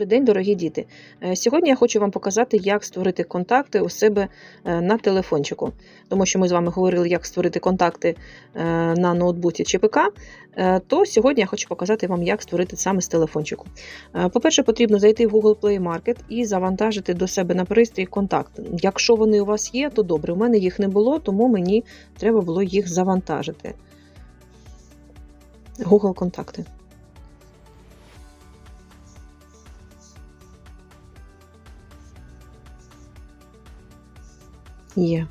Добрий день, дорогі діти! Е, Сьогодні я хочу вам показати, як створити контакти у себе е, на телефончику. Тому що ми з вами говорили, як створити контакти е, на ноутбуці чи ПК. То сьогодні я хочу показати вам, як створити саме з телефончику. По-перше, потрібно зайти в Google Play Market і завантажити до себе на пристрій контакт. Якщо вони у вас є, то добре. У мене їх не було, тому мені треба було їх завантажити. Google контакти. Є.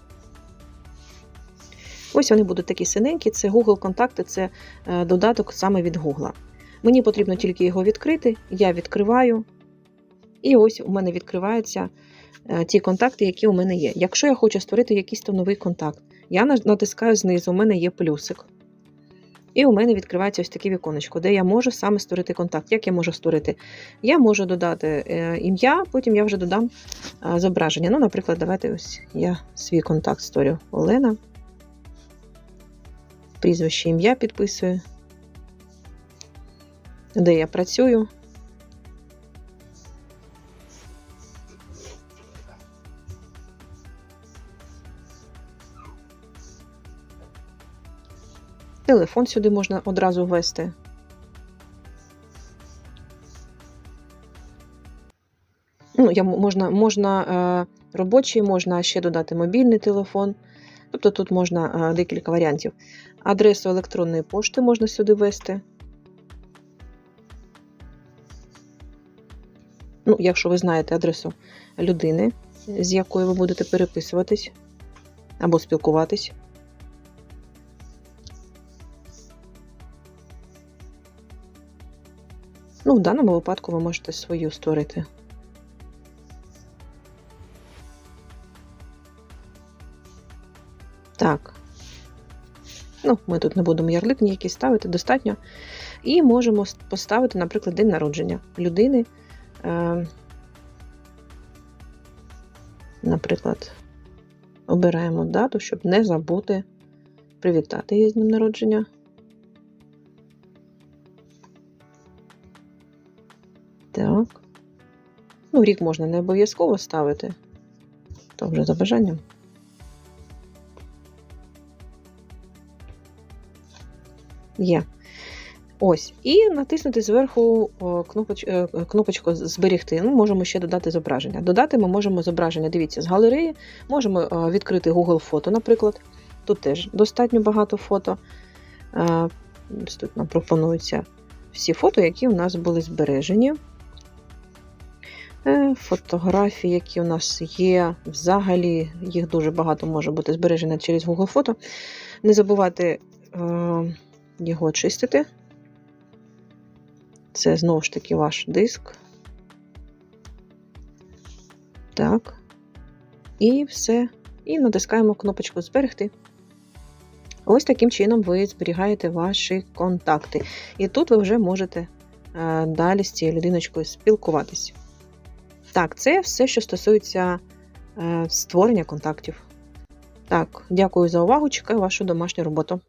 Ось вони будуть такі синенькі. Це Google контакти, це е, додаток саме від Google. Мені потрібно тільки його відкрити. Я відкриваю. І ось у мене відкриваються е, ті контакти, які у мене є. Якщо я хочу створити якийсь то новий контакт, я натискаю знизу, у мене є плюсик. І у мене відкривається ось таке віконечко, де я можу саме створити контакт. Як я можу створити? Я можу додати е, ім'я, потім я вже додам е, зображення. Ну, наприклад, давайте ось я свій контакт створю Олена. Прізвище ім'я підписую. Де я працюю. Телефон сюди можна одразу ввести. Ну, я, можна, можна е, робочий, можна ще додати мобільний телефон. Тобто тут можна е, декілька варіантів. Адресу електронної пошти можна сюди ввести. Ну, якщо ви знаєте адресу людини, з якою ви будете переписуватись або спілкуватись. Ну, в даному випадку ви можете свою створити. Так. Ну, ми тут не будемо ярлик ніякий ставити, достатньо. І можемо поставити, наприклад, день народження людини. Е, наприклад, обираємо дату, щоб не забути привітати її з днем народження. Так. Ну, рік можна не обов'язково ставити. То вже за бажанням. Є. Ось. І натиснути зверху кнопоч, е, кнопочку Зберігти. Ну, можемо ще додати зображення. Додати ми можемо зображення, дивіться, з галереї. Можемо е, відкрити Google фото, наприклад. Тут теж достатньо багато фото. Е, Тут нам пропонуються всі фото, які у нас були збережені. Е, Фотографії, які у нас є, взагалі їх дуже багато може бути збережено через Google фото. Не забувайте е, його очистити. Це знову ж таки ваш диск. Так. І все. І натискаємо кнопочку Зберегти. Ось таким чином ви зберігаєте ваші контакти. І тут ви вже можете е, далі з цією людиночкою спілкуватись. Так, це все, що стосується е, створення контактів. Так, дякую за увагу. Чекаю вашу домашню роботу.